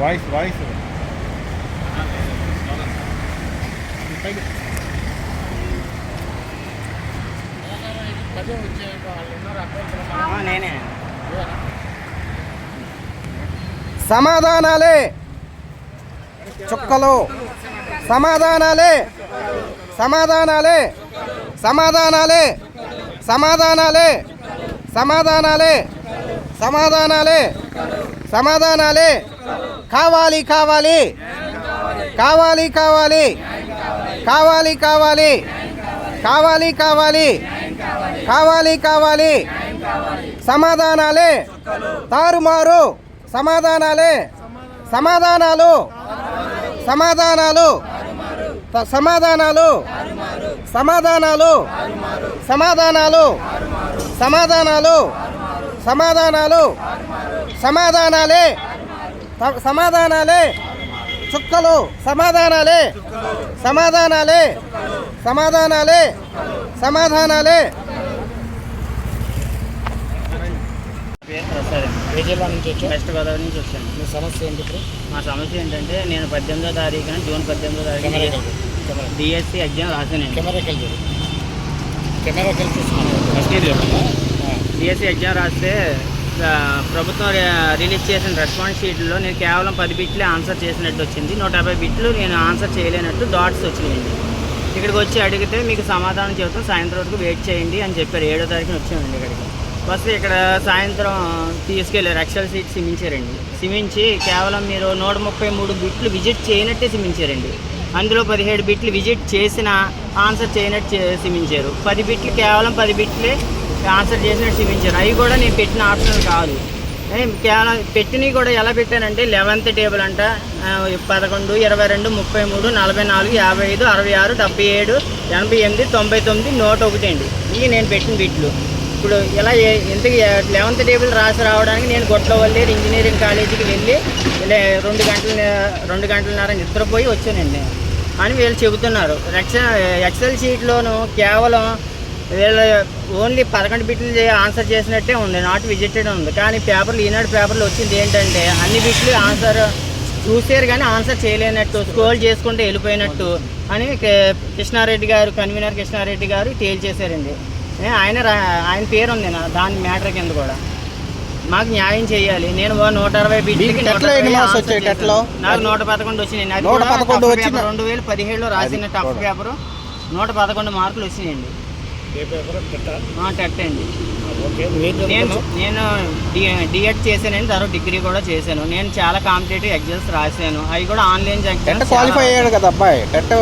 Voice voice సమాధానాలే. చుక్కలు. సమాధానాలే. సమాధానాలే. సమాధానాలే. సమాధానాలే. సమాధానాలే. సమాధానాలే. సమాధానాలే. కావాలి కావాలి. కావాలి కావాలి. కావాలి కావాలి. కావాలి కావాలి. కావాలి కావాలి. సమాధానాలే. తారుమారు. సమాధానాలే. సమాధానాలు. సమాధానాలు. సమాధానాలు. సమాధానాలు. సమాధానాలు. సమాధానాలు. సమాధానాలు. సమాధానాలే. సమాధానాలే. చుక్కలు సమాధానాలే. సమాధానాలే. సమాధానాలే. సమాధానాలే. వెస్ట్ గోదావరి నుంచి వచ్చాను మీ సమస్య ఏంటి ఇప్పుడు మా సమస్య ఏంటంటే నేను పద్దెనిమిదో తారీఖున జూన్ పద్దెనిమిదో కెమెరా డిఎస్సి ఎగ్జామ్ రాశానండి. కెమెరా కెమెరా చెప్పండి. డిఎస్సి ఎగ్జామ్ రాస్తే ప్రభుత్వం రి- రిలీజ్ చేసిన రెస్పాన్స్ షీట్లో నేను కేవలం పది బిట్లే ఆన్సర్ చేసినట్టు వచ్చింది. నూట యాభై బిట్లు నేను ఆన్సర్ చేయలేనట్టు డాట్స్ వచ్చినాయండి. ఇక్కడికి వచ్చి అడిగితే మీకు సమాధానం చెబుతాం. సాయంత్రం వరకు వెయిట్ చేయండి అని చెప్పారు. ఏడో తారీఖున వచ్చామండి ఇక్కడికి. వస్తే ఇక్కడ సాయంత్రం తీసుకెళ్ళారు ఎక్సెల్ సీట్ సిమించారండి. సిమించి కేవలం మీరు నూట ముప్పై మూడు బిట్లు విజిట్ చేయనట్టే సిమించారండి. అందులో పదిహేడు బిట్లు విజిట్ చేసిన ఆన్సర్ చేయనట్టు చే- సిమించారు. పది బిట్లు కేవలం పది బిట్లే ఆన్సర్ చేసినట్టు చూపించారు. అవి కూడా నేను పెట్టిన ఆప్షన్ కాదు. కేవలం పెట్టినవి కూడా ఎలా పెట్టానంటే లెవెన్త్ టేబుల్ అంట పదకొండు ఇరవై రెండు ముప్పై మూడు నలభై నాలుగు యాభై ఐదు అరవై ఆరు డెబ్బై ఏడు ఎనభై ఎనిమిది తొంభై తొమ్మిది నూట ఒకటి అండి. ఇవి నేను పెట్టిన బిట్లు ఇప్పుడు ఇలా ఏ- ఎందుకు లెవెన్త్ టేబుల్ రాసి రావడానికి నేను గొట్లవల్లి ఇంజనీరింగ్ కాలేజీకి వెళ్ళి ఇలా రెండు గంటల రెండు గంటలన్నర నిద్రపోయి వచ్చానండి. అని వీళ్ళు చెబుతున్నారు. ఎక్సెల్ ఎక్సెల్ షీట్లోను కేవలం వీళ్ళ ఓన్లీ పదకొండు బిట్లు ఆన్సర్ చేసినట్టే ఉంది నాట్ విజిటెడ్ ఉంది. కానీ పేపర్లు ఈనాడు పేపర్లో వచ్చింది ఏంటంటే అన్ని బిట్లు ఆన్సర్ చూసారు కానీ ఆన్సర్ చేయలేనట్టు స్క్రోల్ చేసుకుంటే వెళ్ళిపోయినట్టు అని కృష్ణారెడ్డి గారు కన్వీనర్ కృష్ణారెడ్డి గారు తేల్చేశారండి. ఆయన ఆయన పేరు ఉంది నా దాని మ్యాటర్ కింద కూడా. మాకు న్యాయం చేయాలి. నేను నూట అరవై. టెట్లో? నాకు నూట పదకొండు వచ్చినాయి. రెండు వేల పదిహేడులో రాసిన టఫ్. పేపర్ నూట పదకొండు మార్కులు వచ్చినాయండి. ఏ పేపర్? టెట్ అండి నేను నేను డి- డిఎడ్ చేశానండి తర్వాత డిగ్రీ కూడా చేశాను. నేను చాలా కాంపిటేటివ్ ఎగ్జామ్స్ రాశాను. అవి కూడా ఆన్లైన్ ఎగ్జామ్స్ క్వాలిఫై అయ్యాడు కదా అబ్బాయి. టెట్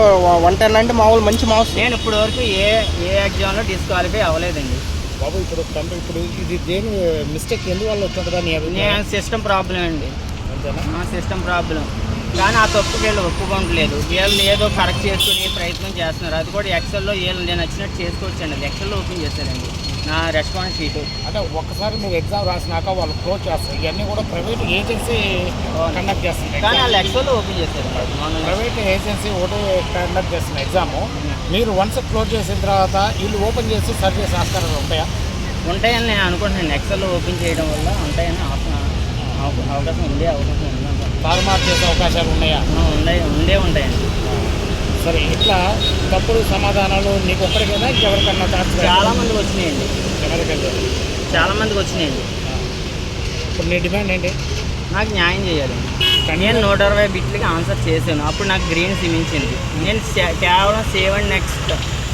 వన్ టెన్ అంటే మామూలు మంచి మార్క్స్. నేను ఇప్పటి వరకు ఏ ఏ ఎగ్జామ్లో డిస్క్వాలిఫై అవ్వలేదండి. బాబు ఇప్పుడు తండ్రి ఇప్పుడు ఇది దేని మిస్టేక్? ఎందువల్ల వచ్చింటుందా నీ అభిప్రాయం? నేను సిస్టమ్ ప్రాబ్లం అండి. సిస్టమ్ ప్రాబ్లం కానీ ఆ తప్పు వీళ్ళు ఒప్పుకోవట్లేదు. వీళ్ళు ఏదో కరెక్ట్ చేసుకునే ప్రయత్నం చేస్తున్నారు. అది కూడా ఎక్సెల్లో వీళ్ళు నేను నచ్చినట్టు చేసుకోవచ్చండి. అది ఎక్సెల్లో ఓపెన్ చేశారండి. నా రెస్పాన్స్ షీటు అంటే ఒక్కసారి నువ్వు ఎగ్జామ్ రాసినాక వాళ్ళు క్లోజ్ చేస్తారు. ఇవన్నీ కూడా ప్రైవేట్ ఏజెన్సీ కండక్ట్ చేస్తుంది కానీ వాళ్ళు ఎక్సెల్లో ఓపెన్ మొన్న ప్రైవేట్ ఏజెన్సీ ఒకటి కండక్ట్ చేస్తున్న ఎగ్జామ్ మీరు వన్స్ క్లోజ్ చేసిన తర్వాత వీళ్ళు ఓపెన్ చేసి సర్వీస్ ఆస్కారాలు ఉంటాయా? ఉంటాయని నేను అనుకుంటున్నాను. ఎక్సెల్లో ఓపెన్ చేయడం వల్ల ఉంటాయని అవకాశం ఉండే అవకాశం ఉందంట తారుమారు చేసే అవకాశాలు ఉన్నాయా? ఉండే ఉండే ఉంటాయండి. సరే ఇట్లా తప్పుడు సమాధానాలు నీకు ఒక్కడికైనా ఇంకెవరికన్నా ఛాన్స్ చాలా మందికి వచ్చినాయండి. ఎవరికైనా చాలా మందికి వచ్చినాయండి. ఇప్పుడు నీ డిమాండ్ ఏంటి? నాకు న్యాయం చేయాలి. నేను నూట అరవై బిట్లకి ఆన్సర్ చేశాను. అప్పుడు నాకు గ్రీన్ సిమించింది నేను కేవలం సేవ్ అండ్ నెక్స్ట్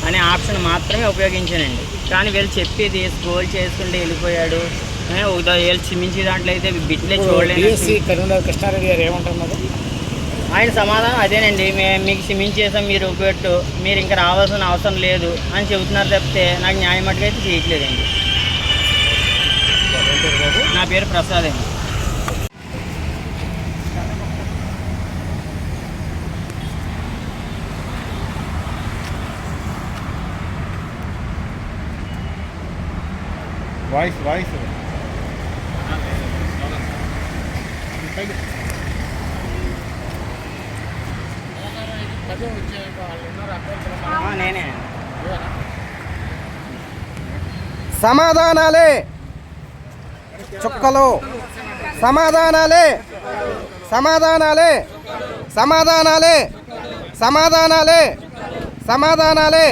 అనే ఆప్షన్ మాత్రమే ఉపయోగించానండి. కానీ వీళ్ళు చెప్పేది స్క్రోల్ చేసుకుంటే వెళ్ళిపోయాడు. ఏ, ఒకదో వీళ్ళు సిమించి దాంట్లో అయితే బిట్లే చూడలేదు కరీంనగర్ కృష్ణారెడ్డి గారు ఏమంటున్నారు ఆయన సమాధానం అదేనండి మే- మీకు సిమించి చేసాం మీరు ఉపయోగట్టు మీరు ఇంకా రావాల్సిన అవసరం లేదు అని చెబుతున్నారు తప్పితే నాకు న్యాయం మటుకు అయితే చేయట్లేదండి. నా పేరు ప్రసాద్ అండి. వాయిస్ వాయిస్ ఆ, నేనే సమాధానాలే. చుక్కలు. సమాధానాలే. సమాధానాలే. సమాధానాలే. సమాధానాలే. సమాధానాలే.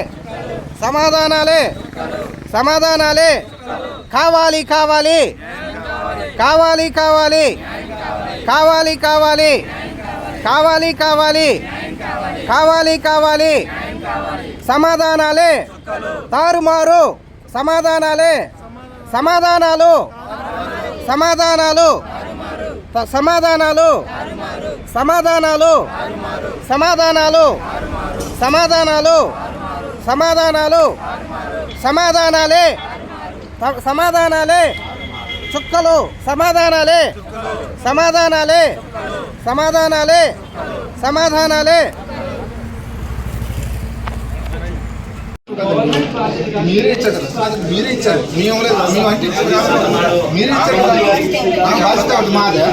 సమాధానాలే. సమాధానాలే. కావాలి కావాలి. కావాలి కావాలి. కావాలి కావాలి. కావాలి కావాలి. కావాలి కావాలి. సమాధానాలే. తారుమారు. సమాధానాలే. సమాధానాలు. సమాధానాలు. సమాధానాలు. సమాధానాలు. సమాధానాలు. సమాధానాలు. సమాధానాలు. సమాధానాలే. సమాధానాలే. చుక్కలు. సమాధానాలే. సమాధానాలే. సమాధానాలే. సమాధానాలే. మీరే ఇచ్చారు. మీరే ఇచ్చారు. మేము ఇవ్వలేదు మేము అంటే మీరే ఇచ్చారు. కదా బాధ్యత మాదే.